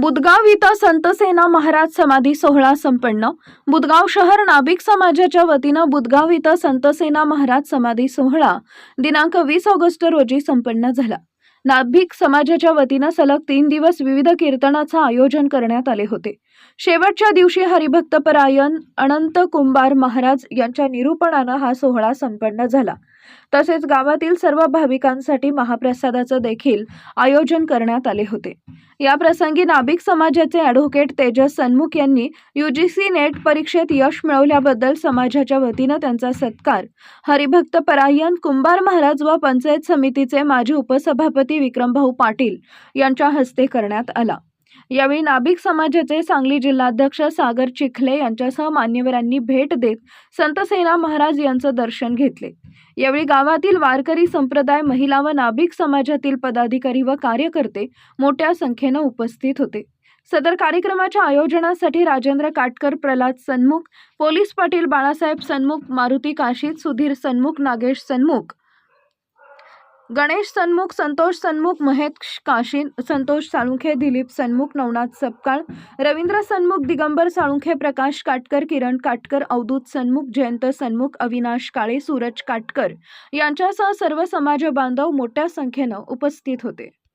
बुदगाव इथं संतसेना महाराज समाधी सोहळा संपन्न. बुदगाव शहर नाभिक समाजाच्या वतीनं बुदगाव इथं संतसेना महाराज समाधी सोहळा दिनांक वीस ऑगस्ट रोजी संपन्न झाला. नाभिक समाजाच्या वतीनं सलग तीन दिवस विविध कीर्तनाचं आयोजन करण्यात आले होते. शेवटच्या दिवशी हरिभक्तपरायण अनंत कुंभार महाराज यांच्या निरूपणानं हा सोहळा संपन्न झाला. तसेच गावातील सर्व भाविकांसाठी महाप्रसादाचं देखील आयोजन करण्यात आले होते. या प्रसंगी नाभिक समाजाचे ॲडव्होकेट तेजस सन्मुख यांनी यूजीसी नेट परीक्षेत यश मिळवल्याबद्दल समाजाच्या वतीनं त्यांचा सत्कार हरिभक्त परायण कुंभार महाराज व पंचायत समितीचे माजी उपसभापती विक्रमभाऊ पाटील यांच्या हस्ते करण्यात आला. यावेळी नाभिक समाजाचे सांगली जिल्हाध्यक्ष सागर चिखले यांच्यासह मान्यवरांनी भेट देत संतसेना महाराज यांचं दर्शन घेतले. यावेळी गावातील वारकरी संप्रदाय महिला व नाभिक समाजातील पदाधिकारी व कार्यकर्ते मोठ्या संख्येनं उपस्थित होते. सदर कार्यक्रमाच्या आयोजनासाठी राजेंद्र काटकर प्रल्हाद सन्मुख पोलीस पाटील बाळासाहेब सन्मुख मारुती काशीद सुधीर सन्मुख नागेश सन्मुख गणेश सन्मुख संतोष सन्मुख महेश काशीन संतोष साळुंखे दिलीप सन्मुख नवनाथ सपकाळ रवींद्र सन्मुख दिगंबर साळुंखे प्रकाश काटकर किरण काटकर अवधूत सन्मुख जयंत सन्मुख अविनाश काळे सूरज काटकर यांच्यासह सर्व समाज बांधव मोठ्या संख्येनं उपस्थित होते.